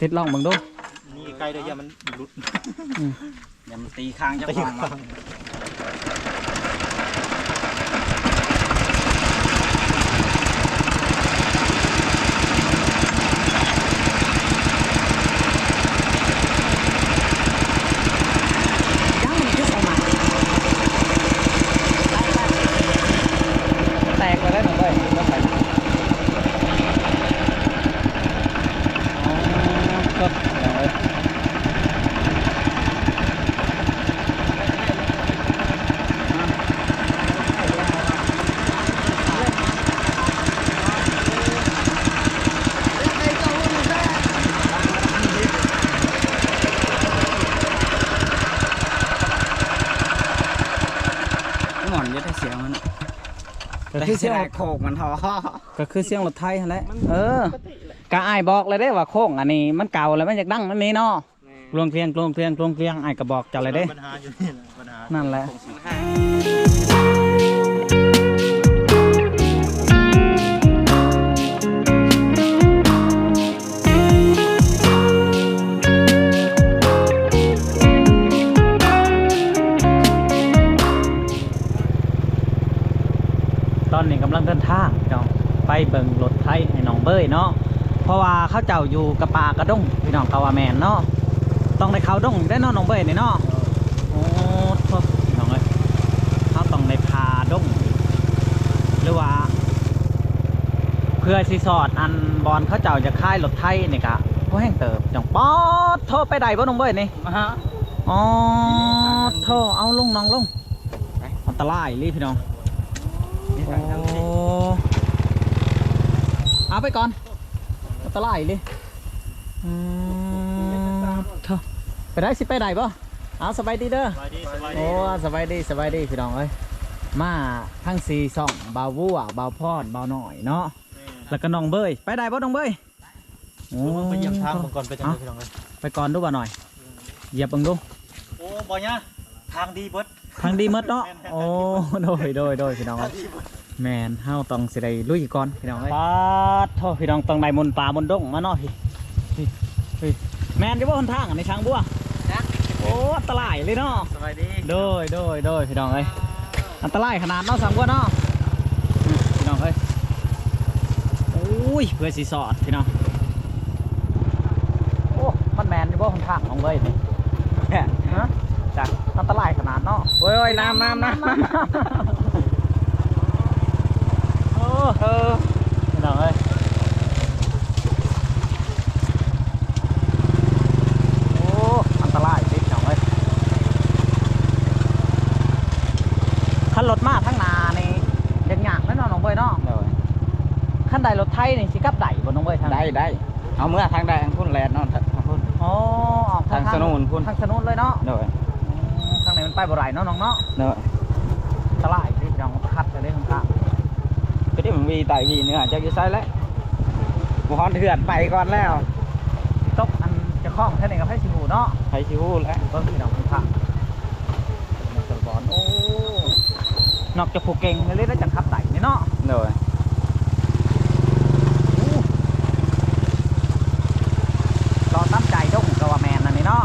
ติดลองเบิ่งดูนี่ใกล้ได้ยังมันหลุดอย่ามันตีค้างจะตีฟังข้าง ยังมันคือเอามาแตกไปแล้วหน่อยเว้ยต้องไปอ๋อก็เอาไว้ หมอนจะได้เสียงมัน ก็แต่คือเสีเสียยงงโขกมันทอก็คือเสียงรถไทยหั่นแหละเออกะอ้ายบอกเลยเด้ว่าโค้งอันนี้มันเก่าแล้วมันอยากดังมันนี้เนาะกลวงเกลียงกลวงเกลียงกลวงเกลียงอ้ายก็บอกเจ้าเลยเด้ปัญหาอยู่นี่แหละปัญหานั่นแหละ ไปเบิ่งรถไทยให้น้องเบ้ยเนาะเพราะว่าเขาเจ้าอยู่กระปากระดงพี่น้องกาวาแมนเนาะต้องในเขาดงได้เนาะน้องเบ้ยนี่เนาะโอ้ทบพี่น้องเอ้ยเขาต้องในพาดงหรือว่า เพื่อสิสอดอันบอลเขาเจ้าจะค่ายรถไทยนี่กะพวกแห้งเติบจังป๊อดโทษไปใดบ่น้องเบ้ยนี่มาฮะอ๋อโทษเอาลงน้องลงอันตรายรีพี่น้อง นี่ทางทางนี้ โอ้ เอาไปก่อนอันตรายเลยอืมเถอะไปได้สิไปไหนป่ะเอาสบายดีเด้อสบายดีสบายดีโอ้สบายดีสบายดีพี่น้องเอ้ยมาทั้งสี่สองบาววัวบาวพอดบาวหน่อยเนาะแล้วก็น้องเบยไปได้ป่ะน้องเบยโอ้โอ้ไปเยี่ยมทางเมื่อก่อนไปจังเลยพี่น้องเลยไปก่อนดูบ่าหน่อยเหยียบเบังดูโอ้บอยเนี่ยทางดีเบิดทางดีหมดเนาะโอ้โดยโดยโดยพี่น้องเอ้ย แมนเฮาต้องสิได้ลุยก่อนพี่น้องเอ้ยปาดโทพี่น้องต้องได้มนต์ป่ามนต์ดงมาเนาะพี่พี่พี่แมนอยู่บ่หนทางอันในช้างบัวโอ้อันตรายเลยเนาะสบายดีโดยโดยโดยพี่น้องเอ้ยอันตรายขนาดเนาะช้างบัวเนาะอืมพี่น้องเอ้ยโอ้ยเพื่อสิสอดพี่น้องโอ้มันแมนอยู่บ่หนทางของเว้ยนี่แหม่ฮะจากอันตรายขนาดเนาะโอ้ยน้ำน้ำน้ำน้ำ โอ้เออพี่น้องเอ้ยโอ้อันตรายจริงพี่น้องเอ้ยขันรถมาทั้งหนานี่เด็กหยากแน่นอนน้องเบ้ยเนาะขั้นใดรถไทยนี่สิกลับใดบนน้องเบ้ยทาง ได้ได้เอาเมื่อทางใดทางพุ่นแลนนอนทางพุ่น อ๋อออก ทางสนุนพุ่น ทางสนุนเลยเนาะ โดย อืมทางไหนมันไปบ่ไรเนาะน้องเนาะ โดย อันตรายจริงพี่น้องคัดไปเลยข้างๆ ก็ที่มันมีไตวีเนื้อจะอยู่ไซแล้วบุฮอนเถื่อนไปก่อนแล้วตกอันจะคล้องแค่ไหนกับให้ชิบูเนาะไปชิวแล้วเบิ้งพี่น้องคุณพระมันสะบอนโอ้นอกจากผูกเก่งเลยได้จังขับไต่นี่เนาะโดย รอตั้มใจดงกะว่าแมนอันนี้เนาะ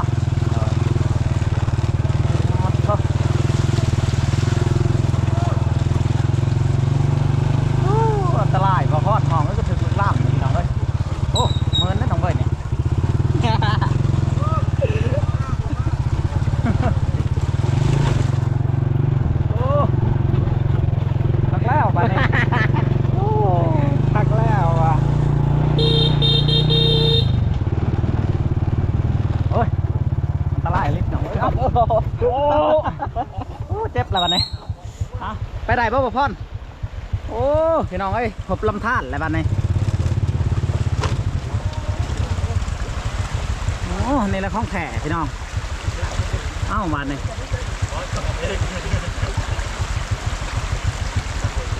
โอ้อันตรายพอพอดมองแล้วก็ถึงล่ามพี่น้องเลยโอ้เมินได้น้องเว้ยเนี่ย โอ้ตักแล้วไปนี่ โอ้ พักแล้วอะ โอ้ยอันตรายลิฟต์หน่อยครับโอ้ โหโอ้เจ็บแล้วบัดนี้อ่ไปได้ป่ะบ่พ่อนโอ้พี่น้องเอ้ยพบลำธารแล้วบัดนี้โอ้นี่แหละของแข่พี่น้องเอ้าบัดนี้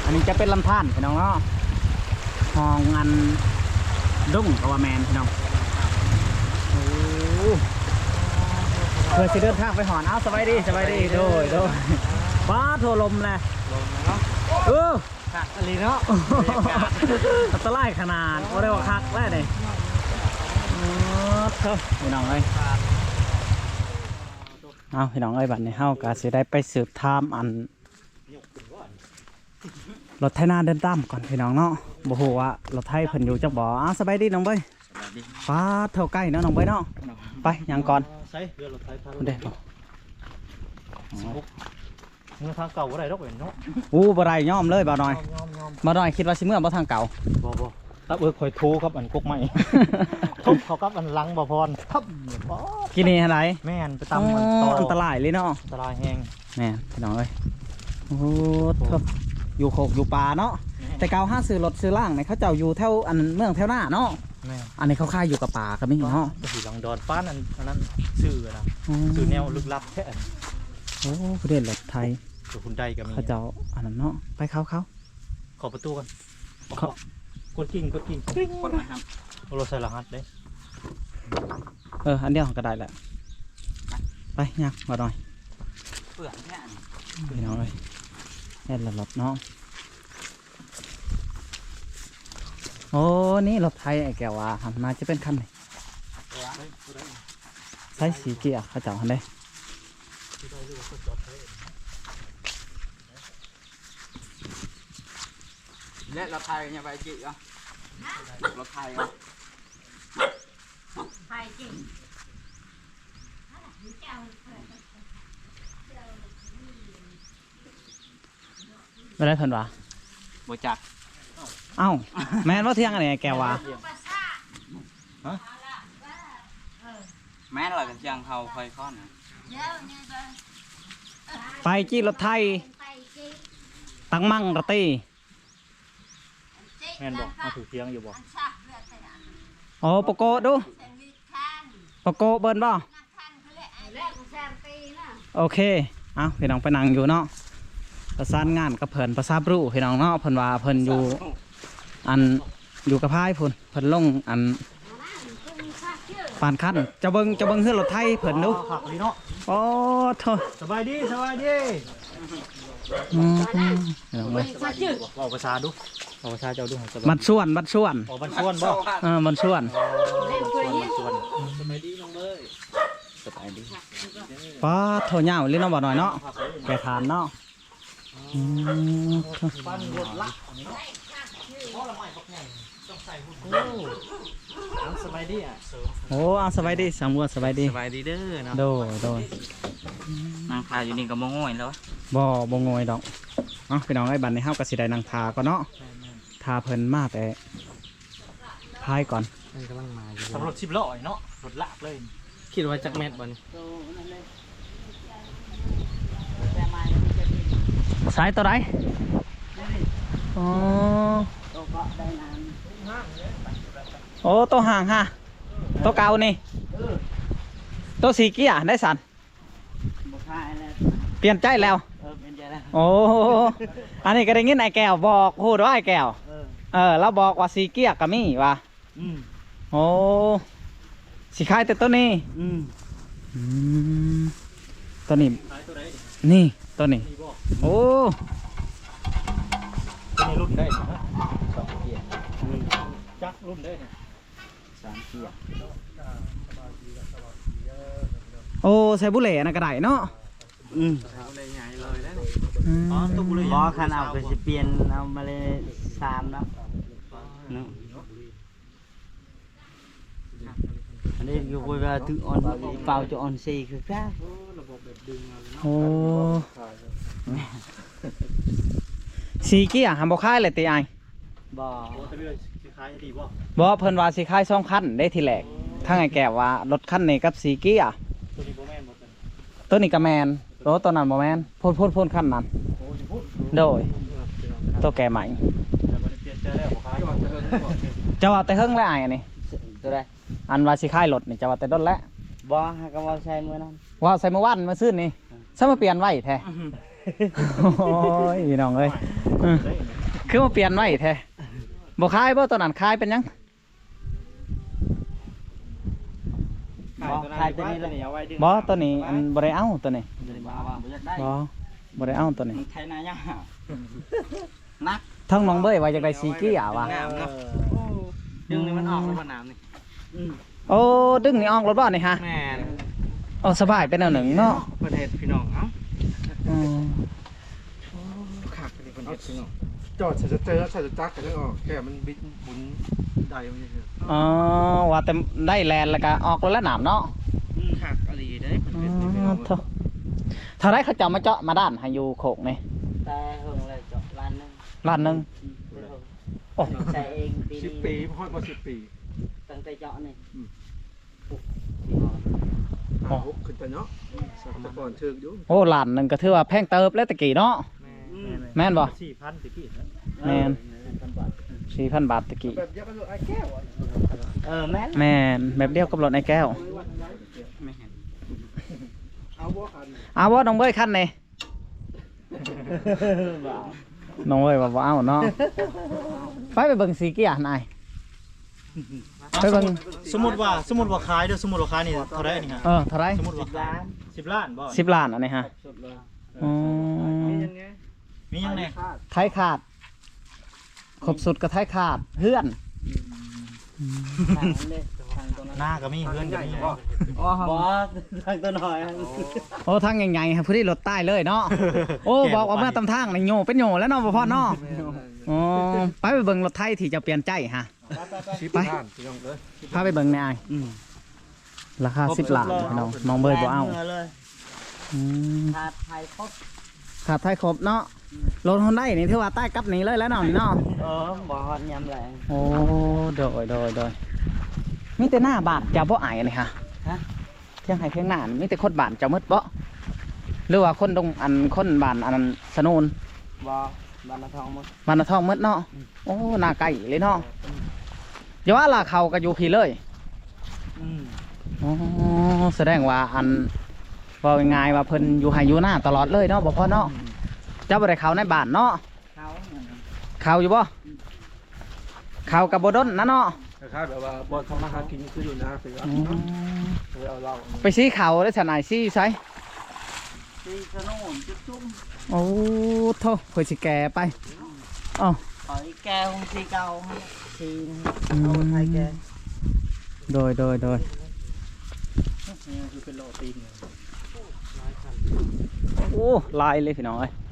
อันนี้จะเป็นลำธารพี่น้องเนาะห้องอันดุ้งกว่าแมนพี่น้องโอ้ เพื่อสิเดินทางไปหอนเอาสบายดีสบายดีโดยโดยฟ้าโทรลมเลยเออคักอะไรเนาะอันตรายขนาดว่าได้ว่าคักแล้วเนี่ยโอ้เถอะพี่น้องเอ้ยเอาพี่น้องเอ้ยบัดนี้เฮาก็สิได้ไปสืบถามอันรถไถนาเดินตามก่อนพี่น้องเนาะบ่ฮู้ว่ารถไถเพิ่นอยู่จักบ่อ้าวสบายดีน้องเบ้ยสวัสดีฟ้าเท่าใกล้เนาะน้องเบ้ยเนาะไปยังก่อนใส่เรือรถไฟพาพุ่นเด้อเมื่อทางเก่าก็ได้ดอกเห็นเนาะอู้บ่ได้ยอมเลยบ่น้อยยอมยอมบ่น้อยคิดว่าสิเมื่อบ่ทางเก่าบ่บ่ถ้าเบิกข่อยโทรครับอันกกใหม่ทุบเขากับอันลังบ่พรทับบ่กินนี่หั่นไดแม่นไปตำมันต่ออันตรายเลยเนาะอันตรายแฮงแม่นพี่น้องเอ้ยโอ้โหเถอะอยู่โคกอยู่ป่าเนาะแต่เก่าห้าซื้อรถซื้อล่างเนี่ยเขาเจ้าอยู่แถวอันเมืองแถวหน้าเนาะ แม่นอันนี้เขาค่ายอยู่กับป่าก็มีเนาะก็สิหลังดอนป้านอันอันนั้นชื่อนะชื่อแนวลึกลับแท้อันโอ้ประเด็นรถไทยคือคุณใดก็มีเขาเจ้าอันนั้นเนาะไปเขาเขาขอประตูกันเขากดกิ่งกดกิ่งคนนะครับเอารถใส่รหัสเด้เอออันเดียวก็ได้แหละไปยักมาหน่อยเปลือกเนี่ยพี่น้องเลยแล่นละรถเนาะ โอ้ นี่รถไทยไอ้แกว่าหันมาจะเป็นคันไหนใช้สีเกียร์เขาเจ้าหันได้และรถไทยเนี่ยไปจีอะรถไทยอะไม่ได้เพิ่นวะบจัก เอ้าแม่นว่าเที่ยงอะไรไอ้แกว่าแม่นเรากันเชียงเขาคอยค้อนนะไปจี้รถไทยตั้งมั่งระตีแม่นบอกมาถูกเทียงอยู่บ่โอ้ปะโกะดูปะโกะเบิ้นบ่โอเคเอาพี่น้องไปนั่งอยู่เนาะประสานงานกับเพิ่นประสาบรู้พี่น้องเนาะเพิ่นว่าเพิ่นอยู่ อันอยู่กับพายพุ่นเพิ่นลงอันปานคันจะเบิ่งจะเบิ่งเฮือรถไทยเพิ่นดูหักดีเนาะโอ้โถสบายดีสบายดีอืมพี่น้องเว้ยบอกภาษาดูบอกภาษาเจ้าดูให้สบายบัดส่วนบัดส่วนออกบันส่วนบ่เออบัดส่วนส่วนบันส่วนสบายดีน้องเบ้ยสบายดีป้าโถเหย้าลิ้นน้องบ่หน่อยเนาะแกทานเนาะอืมโถปั้นรถลัก โอ้เอาสบายดีอะโอ้เอาสบายดีสำรวจสบายดีสบายดีเด้อเนาะโดยโดยนางพาอยู่นี่ก็มองง่อยแล้วบ่บ่งอยดอกเนาะพี่น้องไอ้บัดในเฮาก็สิได้นั่งทาก่อนเนาะทาเพิ่นมาแต่พายก่อนกำลังมาอยู่สำรถสิบล้อเนาะรถลากเลยคิดว่าจักเม็ดบ่นี่สายตัวใดอ๋อ โอ้ตัวห่างฮะตัวเก่านี่ตัวสีเกียร์ได้สันเปลี่ยนใจแล้วโอ้อันนี้ก็ได้ยินไอ้แก้วบอกพูดว่าไอ้แก้วเออเราบอกว่าสีเกียร์ก็มีว่ะอืมโอ้สีขายแต่ตัวนี้อืมตัวนี้นี่ตัวนี้โอ้ตัวนี้รุ่นได้นะฮะสองเกียร์ จักรุ่นได้เนี่ยสามเกียโอ้ใส่บุหรี่นะกระไดเนาะอืมเลยใหญ่เลยนี่อืมอ๋อตัวบุหรี่บ่คันเอาก็สิเปลี่ยนเอามาเลยสามแล้วเนาะอันนี้อยู่คุยว่าถึงออนเปล่าจะออนซีคือครับโอ้สีกียร์หามบอกค่ายเลยตีไอ บ่โอ้ตะเบียสิขายดีบ่บ่เพิ่นว่าสิขายสองคันได้ทีแรกทั้งไอ้แก้วว่ารถคันนี้กับสีเกียร์ตัวนี้บ่แม่นบ่ตัวนี้ตัวนี้ก็แมนรถตัวนั้นบ่แมนพ่นพ่นพ่นคันนั้นโอ้สิพูดโดยตัวแก่ใหม่แต่บ่ได้เปลี่ยนใจแล้วบ่ขายก่อนจะว่าแต่เฮิงแล้วไอ้ายอันนี้ตัวใดอันว่าสิขายรถนี่จะว่าแต่ต้นแล้วบ่หาก็บ่ใช้มื้อนั้นว่าใส่เมื่อวานมาซื้อนี่ซะมาเปลี่ยนไว้แท้โอ้ยพี่น้องเอ้ยอืมคือมาเปลี่ยนไว้แท้ บ่ขายบ่ตัวนั้นขายเป็นหยังบ่ขายตัวนี้แล้วเอาไว้ดึงบ่ตัวนี้อันบ่ได้เอาตัวนี้ตัวนี้บ่เอาบ่อยากได้บ่บ่ได้เอาตัวนี้มันไทยนายากนักทั้งน้องเบ้ยว่าอยากได้สีเกียร์ว่ะงามเนาะดึงนี่มันออกแล้วบ่น้ำนี่อโอ้ดึงนี่ออกรถบ่นี่ฮะแม่นโอ้สบายเป็นแนวหนึ่งเนาะประเทศพี่น้องเอ้า อืม ขัก เป็นคนเฮ็ดพี่น้องจอดใส่จะเจอใส่จะจักกันแล้วออกแค่มันบิดบุนใดมันเฉยอ๋อว่าแต่ได้แลนด์แล้วก็ออกรถแล้วหนามเนาะขักอะไรได้มันอ๋เป็นพี่น้อองเท่าเท่าไรเขาจะมาเจาะมาด้านให้อยู่โขกนี่แต่หึงเลยจบล้านหนึงล้านหนึง โอ้ ใส่เองปีสิบนี้ปีฮอดมาสิบปีตั้งแต่เจาะนี่หาหกขึ้นไปเนาะแต่ก่อนเชิงอยู่โอ้ล้านหนึงก็ถือว่าแพงเติบแล้วตะกี้เนาะ แม่นบ่ สี่พันตะกี้นะแม่น สี่พันบาทตะกี้ แบบเดียวกันเลยไอ้แก้วอะเออแม่นแม่นแบบเดียวกับรถในแก้ว เอาบ่คันเอาว่าน้องเบ้ยคันนี่น้องเบ้ยว่าบ่เอาเนาะ ไปไปเบิ่งสีเกียร์นาย ไปเบิ่ง สมมุติว่าสมมุติว่าขายเด้อสมมุติว่าขายนี่เท่าไหร่นี่ฮะเออเท่าไหรสมมุติว่าขายสิบล้านบ่สิบล้านอันนี้ฮะสุดเลยอ๋อ มียังไงมียังไงไทยขาดครบสุดก็ไทยขาดเพื่อนทางนั้นเลยทางตัวนั้นหน้าก็มีเพื่อนก็มีบ่อ๋อบอสทางตัวหน่อยโอ้ทางใหญ่ๆครับผู้ที่รถใต้เลยเนาะโอ้บอกว่าเมื่อตำทางนี่โยเป็นโยแล้วเนาะบ่พ่อเนาะอ๋อไปไปเบิ่งรถไทยที่จะเปลี่ยนใจฮะสิบไปล้านพี่น้องเอ้ยพาไปเบิ่งในไอายราคาสิบล้านพี่น้องน้องเบยบ่เอาเลยอืมขาดไทยครบขาดไทยครบเนาะ รถฮอนได้นี่ถือว่าใต้กับนี้เลยแล้วเนาะนี่เนาะเออบอสยำแรงโอ้โดยโดยโดยมีแต่หน้าบาดจะบ่อายนี่ฮะฮะเที่ยงให้เที่ยงหน้านี่มีแต่คนบานจะมืดบ่หรือว่าคนดงอันคนบานอันนั้นสนูนบอสบานนาทองหมดบานนาทองมืดเนาะโอ้หน้าไก่เลยเนาะอย่าว่าล่ะเขาก็อยู่พี่เลยอืมอ๋อแสดงว่าอันว่าง่ายๆว่าเพิ่นอยู่ไห้อยู่หน้าตลอดเลยเนาะบ่พ่อเนาะ เจ้าบ่ได้เข้าในบ้านเนาะเขาเข้าอยู่บ่เข้ากับบ่ดนนะเนาะคล้ายๆแบบว่าบอลทำมาหากินคืออยู่นะคือเอาเนาะเลยเอาเหล้าไปซีเขาแล้วฉนายซีไซตีสนุนจุ๊บจุ๊บโอ้โทเพิ่นสิแก่ไปอ๋อขอยแก้วสีเก่าสีอืมเอาไทยแกโดยโดยโดยนี่คือเป็นโลตีนโอ้ลายเลยพี่น้องเอ้ยเ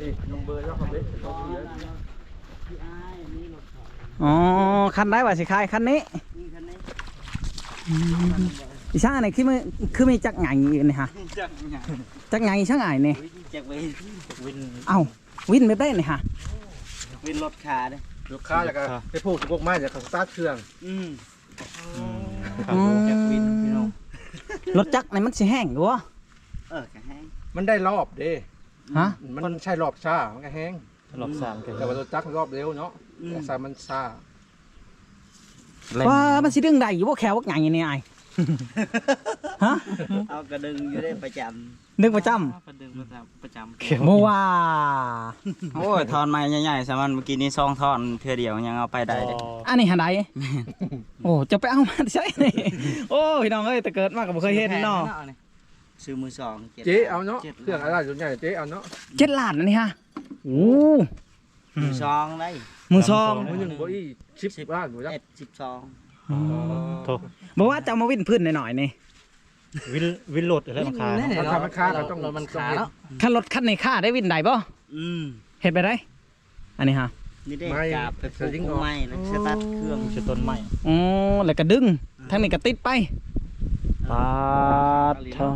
อ๊ะน้องเบอร์แล้วเขาเบ็ดเขาเยอะพี่อ้ายนี่รถเขาอ๋อ คันได้ว่าสิขายคันนี้นี่คันนี้อีช่างอันไหนคือมันคือมีจักไงอยู่นี่ฮะจักรยานจักไงช่างไงนี่จักรวินวินเอ้าวินแบบได้นี่ฮะวินรถขาเด้ลูกค้าอยากจะไปพูดกับพวกไม้อยากจะสตาร์ทเครื่องอืมขับรถจากวินพี่น้องรถจักรนี่มันสิแห้งอยู่วะเออกระแห้งมันได้รอบเด้ ฮะ มันใช่รอบช้ามันก็แห้ง รอบสามกันแต่ว่ารถจักรรอบเร็วเนาะแต่สายมันช้าว่ามันสิดึงได้อยู่บ่แขวว่าไงนี่ไอ้ฮะเอากระดึงอยู่ได้ประจนึกประจำกระดึงประจำประจำบ่ว่าโอ้ยทอนไม้ใหญ่ๆสามันเมื่อกี้นี้ซองทอนเทื่อเดียวยังเอาไปได้เลยอันนี้หันใดโอ้จะไปเอามาใช่นี่โอ้พี่น้องเอ้ยแต่เกิดมาก็บ่เคยเห็นเนาะ ซื้อมือสองจ็ดเจ๊เอาเนาะจ็ดเครื่องอะไรส่วนใหญ่เจ๊เอาเนาะเจ็ดล้านอันนี้ฮะโอ้มือสองได้มือซองมือหนึ่งบ่อีชิปสิบล้านอยู่จ้ะเอ็ดสิบสองโทบอกว่าจะเอามาวิ่นพื้นหน่อยๆนี่วินวินโหลดอะไรมันขายมันทำมันค้าก็ต้องมันต้องขาเห็นแล้วคันรถคันในค่าได้วิ่นได้บ่อืมเห็นไปได้อันนี้ฮะนี่ได้กาบไปปลูกไม้แล้วสตาร์ทเครื่องชื่อต้นไม้อ๋อแล้วก็ดึงทั้งนี้ก็ติดไป ปาดเถอะ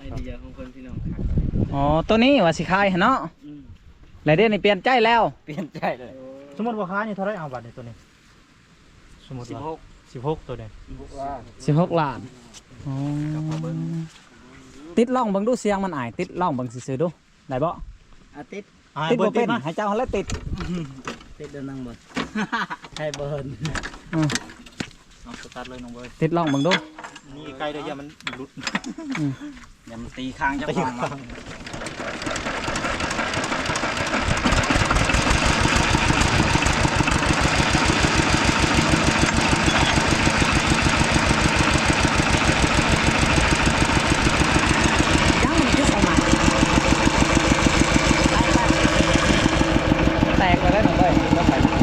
ไอเดียของคนพี่น้องอ๋อตัวนี้ว่าสิขายหั่นเนาะอืมแล้วเดี๋ยวนี้เปลี่ยนใจแล้ว เปลี่ยนใจเลยสมมติว่าขายนี่เท่าไรเอาบัตรในตัวนี้ สมมติสิบว่าหกสิบหกตัวนี้16ล้านอ๋อติดล่องเบิ่งดูเสียงมันอาย ติดล่องเบิ่งซื่อๆดู ได้บ่อาทิตย์อ่าติดเบิบ่ร์เป็ตินดนะให้เจ้าหั่นแหล้วติด ติดเดินนั่งเบิร์นให้เบิร์น เอาสตาร์ทเลยน้องเบิร์ดติดล่องเบิ่งดูนี่ใกล้เดี๋ยวอย่ามันหลุดอย่ามันตีค้างเจะตีฟังข้างยังมันคือสองหมาแตกไปแล้วหนึ่งเลยรถไฟ ก็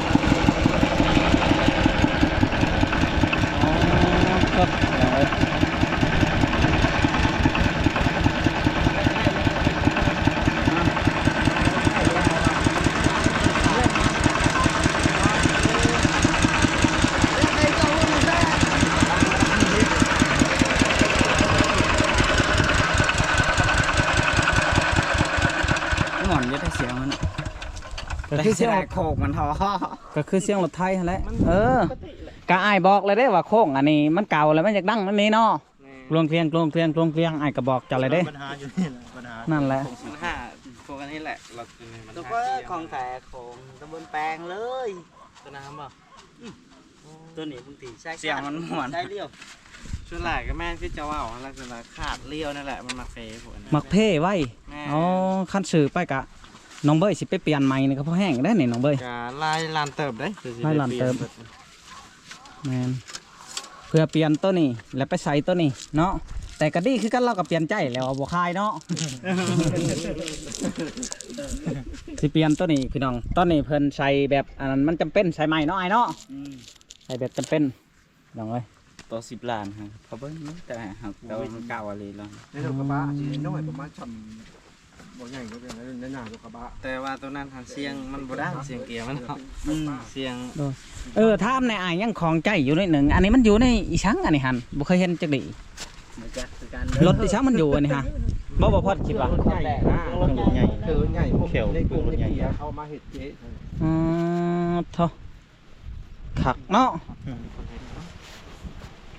คือเสีเสียยงงโคกมันท้อก็คือเสียงรถไทยนั่นแหละเออกะอ้ายบอกเลยเด้ว่าโค้งอันนี้มันเก่าแล้วมันอยากดังนั่นนี่เนาะกลวงเกลียงกลวงเกลียงกลวงเกลียงอ้ายก็บอกเจ้าเลยเด้ ปัญหาอยู่นี่แหละปัญหานั่นแหละปัญหาพวกอันนี้แหละเราตัวตัวก็ของแต่ของตะบนแปลงเลยตัวน้ำบ่ตัวนี้บางทีใช่เสียงมันม่วน ใช่เรียวส่วนหลายก็แม่นที่จะว่าลักษณะขาดเลี้ยวนั่นแหละมันมาเฟยผลมักเพ่ไว้แม่อ๋อคันสื่อไปกะ น้องเบยสิไปเปลี่ยนใหม่นี่ก็พอแห้งได้นี่น้องเบยกะลายลานเติบได้ลายลานเติบแมนเพื่อเปลี่ยนตัวนี้แล้วไปใส่ตัวนี้เนาะแต่ก็ดีคือกันเราก็เปลี่ยนใจแล้วบ่คายเนาะ สิเปลี่ยนตัวนี้พี่น้องตอนนี้เพิ่นใส่แบบอันนั้นมันจำเป็นใส่ใหม่เนาะไอ้เนาะใส่แบบจำเป็นน้องเอ้ยตัวสิบล้านครับเขาเบิ้งนี่แต่หักแต่ว่ามันเก่าอะไรแล้วในรถกระบะสีน้อยประมาณชำ บ่ใหญ่ก็เป็นในหน้ารถกระบะแต่ว่าตัวนั้นหันเสียงมันบ่ดังเสียงเกียร์มันเนาะเสียงเออถ้ามในอายยังของใจอยู่นิดหนึ่งอันนี้มันอยู่ในอีชังอันนี้หันบ่เคยเห็นจักดิมันจะคือการรถอีชังมันอยู่อันนี้ฮะบ่บ่พอดคิดว่าใหญ่นะใหญ่คือใหญ่พวกในกลุ่มในเกียร์เขามาเห็ดเจ๊อือโทขักเนาะ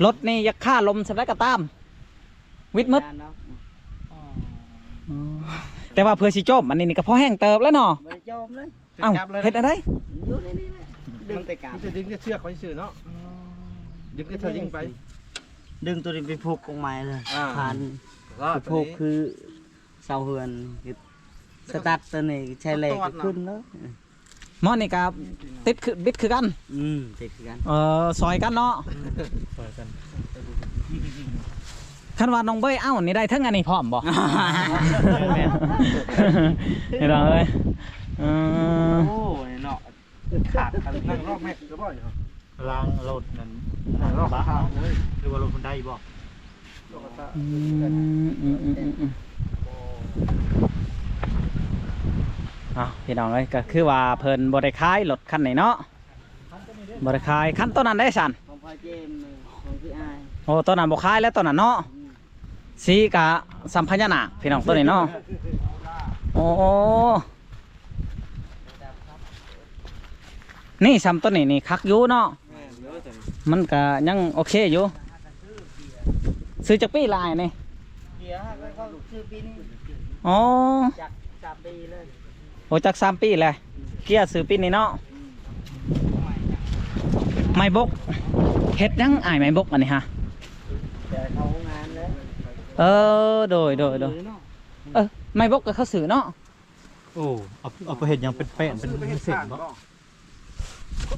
รถนี่อยักค่าลมสำได้ก็ตามวิทย์มึด แต่ว่าเพื่อสิจบอันนี้นี่ก็พอแห้งเติบแล้วเนาะไม่จมเลยเอ้าเฮ็ดอะไรอยู่ในนี้แหละดึงแต่กามันจะดึงเชือกไว้ซื่อเนาะดึงก็เธอยิงไป ดึงตัวนี้ไปผูกกงไม้เลยอ่า ผ่านก็ผูกคือเสาเฮือนคือสตาร์ทตัวนี้ใช้แรงขึ้นแล้วหมอนี่ก็ติดคือบิดคือกัน อืมติดคือกัน เออซอยกันเนาะเปิดกัน คันว่าน้องเบ้ยเอ้านี่ได้ทั้งอันนี้พร้อมบ่ นี่น้องเอ้ยเออโอ้ยเนาะขาดกันนั่งรอบแม็กก็บ่อยเหรอล้างรถนั่นนั่งรอบบ้าข้างเลยหรือว่ารถคนได้บ่อืมอืมอืมอืมอืมเอาพี่น้องเอ้ยก็คือว่าเพิ่นบ่ได้ขายรถคันนี้เนาะบ่ได้ขายคันต้นนั้นได้สั่นของพ่อเจมส์ของพี่อายโอ้ต้นนั้นบ่ขายแล้วต้นนั้นเนาะ สีกะสัมพญานาคพี่น้องต้นนี้เนาะโอ้นี่ซ้ำต้นนี้นี่คักอยู่เนาะมันก็ยังโอเคอยู่ซื้อจากปีลายนี่เกียร์ก็ชื่อปีนี้อ๋อจากสามปีเลยโอ้จากสามปีเลยเกียร์ซื้อปีนี้เนาะไม่บกเฮ็ดยังอายไม่บกอันนี้ฮะ เออโดยโดยโดยเออไม่บกก็เขาซื้อเนาะโอ้เอาเอาไปเห็ดหยังเป็นแป้นเป็นไปเห็ดเส้นสานบ่บ่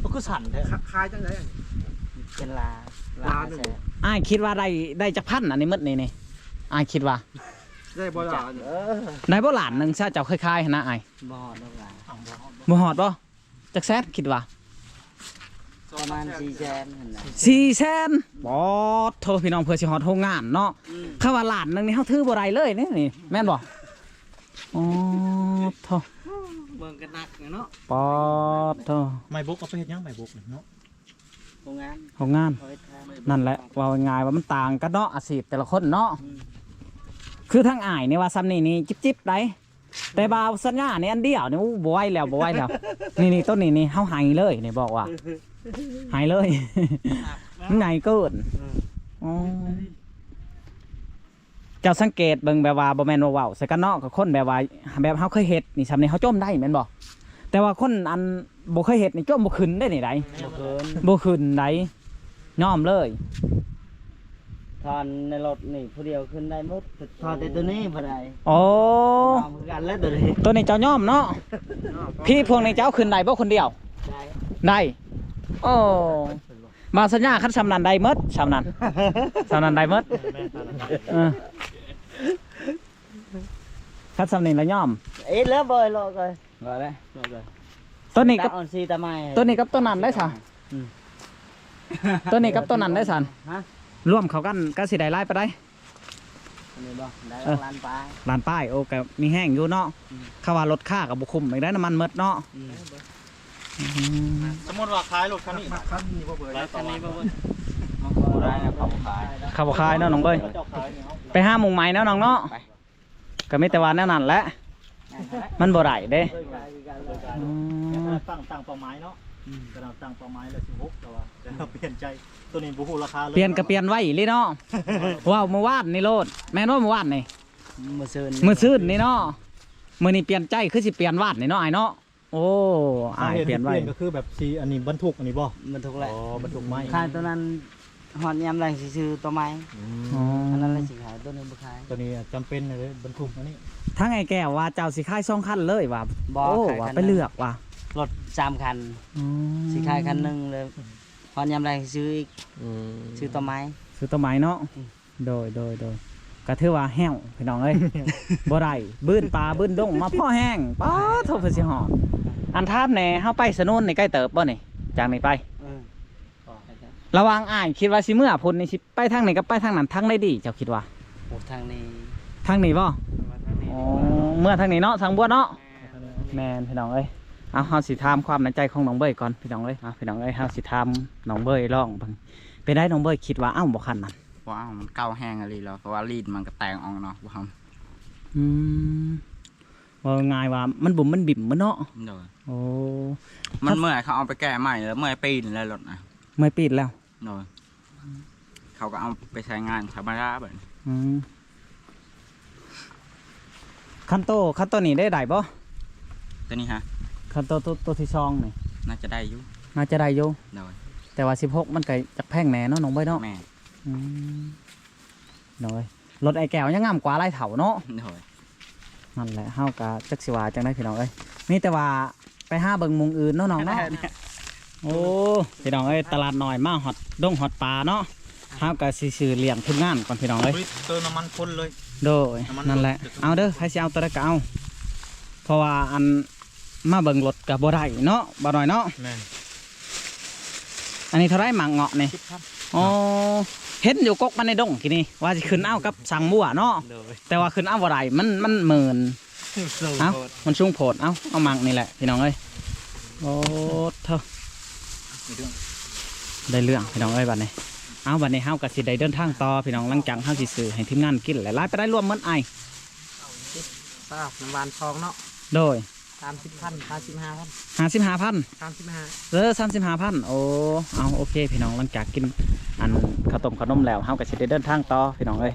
ก็คือสั่นแท้คายจังไดเป็นลาลาหนึ่งแสนอายคิดว่าได้ได้จักพันอันนี้หมดนี่นี่อายคิดว่า ได้บ่ล่ะเออได้บ่หลานหนึงซะเจ้าคล้ายๆนะอายบ่อดอกหลาบ่ฮอดบ่จักแสนคิดว่า ประมาณสี่แสนเห็นไหมสี่แสนบ่โทรพี่น้องเพื่อสิฮอดโรงงานเนาะอืมข้าว่าหลานหนึงนี่เฮาถือบ่ได้เลยนี่นี่แม่นบ่อ๋อโทเบิ่งกันหนักเนาะปอดโทไม่บกเอาไปเห็ดหยังไม่บกนี่เนาะโรงงานโรงงาน เขาไปทำนั่นแหละว่าง่ายๆว่ามันต่างกันเนาะอาชีพแต่ละคนเนาะอืมคือทั้งอายนี่ว่าซ้ำนี่นี่จิบจิบได้แต่บาวสัญญานี่อันเดียวนี่อู้บ่ไหวแล้วบ่ไหวแล้ว นี่นี่ต้นนี้นี่เฮาใหายเลยนี่บอกว่าใหายเลยมันใหญ่เกินอ๋อเจ้าสังเกตเบิ่งแบบว่าบ่แม่นว่าเว้าใส่กันเนาะกับคนแบบว่าแบบเฮาเคยเฮ็ดนี่ซ้ำนี่เฮาจมได้แม่นบ่แต่ว่าคนอันบ่เคยเฮ็ดนี่จมบ่ขึ้นได้นี่ไดบ่เกินบ่ขึ้นไดยอมเลยทอนในรถนี่ผู้เดียวขึ้นได้หมดทอนแต่ตัวนี้บ่ได้โอ้เอาเหมือนกันแล้วตัวนี้ตัวนี้เจ้าย่อมเนาะพี่พวกนี้เจ้าขึ้นได้บ่คนเดียวได้ได้ โอ้มาสัญญาคันสำนันได้หมดสำนันสำนันได้หมดแม่ตาละเออคันสำนีละย่อมเอ้ยแล้วบ่อยโลกเลยว่าได้โลกเลยตัวนี้กับตาอ่อนซีตาไม้ตัวนี้กับตัวนั้นได้สันอืมตัวนี้กับตัวนั้นได้สันฮะร่วมเขากันก็สิได้ไล่ไปได้อันนี้บ่ได้เออล้านปลายลานป้ายโอ้ก็มีแห้งอยู่เนาะอืมเขาว่ารถค่ากับบุคุมอีกได้น้ำมันหมดเนาะอืมอืม สมมติว่าขายรถคันนี้มาคันนี้บ่เบิดแล้วตอนนี้บ่เว้ยบ่ได้นะเขาบ่ขายเขาบอกขายเนาะน้องเบ้ยเจ้าขายนี่เอาไปห้าโมงใหม่เนาะน้องเนาะก็ไม่แต่ว่าแน่นั่นแหละมันบ่ได้เด้เคยขายคือกันเลยอืมตั้งตั้งเป้าหมายเนาะกำลังตั้งเป้าหมายแล้วสิบหกแต่ว่าแต่เราเปลี่ยนใจตัวนี้บูฮูราคาเลยเปลี่ยนก็เปลี่ยนไว้อีหเลยเนาะว้าวเมื่อวานนี่โลดแม่นว่าเมื่อวานนี่มือซื่นมื้อซื่นนี่เนาะมื้อนี้เปลี่ยนใจคือสิเปลี่ยนวาดนี่เนาะอ้ายเนาะ โอ้อ้ายเปลี่ยนไว้เปลี่ยนก็คือแบบซีอันนี้บรรทุกอันนี้บ่มันถูกแหละอ๋อบรรทุกไม้ขายตัวนั้นหอดยามแรงสิซื้อตัวไม้อ๋ออันนั้นเลยสิขายตัวนี้บ่ขายตัวนี้จำเป็นเลยบรรทุกอันนี้ทั้งไอ้แก้วว่าเจ้าสิขายสองคันเลยว่าบ่โอ้ขายว่าคันไปเลือกว่ะรถสามคันสิขายคันหนึงเลยหอดยามแรงสิซื้ออีกซื้อตัวไม้ซื้อต้นไม้เนาะอืมโดยโดยโดยก็ถือว่าแห้วพี่น้องเอ้ยบ่ได้บื้นปลาบื้นดงมาพ่อแห้งป้าโทษสิหอด อันทาบแหน่เฮาไปสนุนนี่ใกล้เติบบ่นี่จากนี้ไปเออระวังอ้ายคิดว่าสิเมื่อพุ่นนี่สิไปทางไหนก็ไปทางนั้นทางได้ดีเจ้าคิดว่าโอ้ทางนี้ทางนี้บ่ว่าทางนี้อ๋อเมื่อทางนี้เนาะทางบัวเนาะแม่นพี่น้องเอ้ยเอาเฮาสิถามความในใจของน้องเบยก่อนพี่น้องเอ้ยเอาพี่น้องเอ้ยเฮาสิถามน้องเบยลองเบิ่งเป็นได้น้องเบยคิดว่าเอ้าบ่คันนั้นว้าวมันเก้าแห้งอะไรแล้วเพราะว่ารีดมันก็แตงออกเนาะว้าวอืม ว่าง่ายว่ามันบุ่มมันบิ่มมันเนาะเดี๋ยวโอ้มันเมื่อยเขาเอาไปแก้ใหม่แล้วเมื่อยปีนเลยรถนะไม่ปิดแล้วเดี๋ยวเขาก็เอาไปใช้งานธรรมดาแบบนี้อืมคันโตคันโตนี่ได้ได้บ่ตัวนี้ฮะคันโตตัวตัวที่ซองนี่น่าจะได้อยู่น่าจะได้อยู่เดี๋ยวแต่ว่า 16 มันก็จักแพงแหน่เนาะน้องเบยเนาะแม่อืมน้อยรถไอ้แก้วยังงามกว่าไล่เถาเนาะเดี๋ยว นั่นแหละเฮากะจักสิว่าจังได้พี่น้องเอ้ยมีแต่ว่าไปหาเบิ่งมุงอื่นเนาะน้องเนาะโอ้พี่น้องเอ้ยตลาดน้อยมาฮอดดงฮอดปลาเนาะเฮากะสิซื้อเลี้ยงทีมงานก่อนพี่น้องเอ้ยเติมน้ำมันพ่นเลยโดยน้ำมันนั่นแหละรถเอาเด้อใครสิเอาตัวใดก็เอาเพราะว่าอันมาเบิ่งรถก็บ่ได้เนาะบ่น้อยเนาะแม่นอันนี้เท่าไรหมังเงาะนี่คิดครับอ๋อ เห็นอยู่กกมันในดงทีนี่ว่าสิขึ้นเอากับสังบัวเนาะเดี๋ยวแต่ว่าขึ้นเอาบ่ได้มันมันหมื่นสูงเอ้าโคตรมันสูงโผดเอ้าเอามังนี่แหละพี่น้องเอ้ยโอ้เถอะมีเรื่องได้เรื่องพี่น้องเอ้ยบัดนี้เอาบัดนี้เฮาก็สิได้เดินทางต่อพี่น้องหลังจากเฮาสิซื้อให้ทีมงานกินหลายๆไปได้รวมเหมือนไอป้าน้ำหวานทองเนาะโดย 30,000 55,000 55,000 35เออ35,000โอ้เอาโอเค พี่น้องหลังจากกินอันข้าวต้มขนมแล้วเฮาก็สิได้เดินทางต่อพี่น้องเอ้ย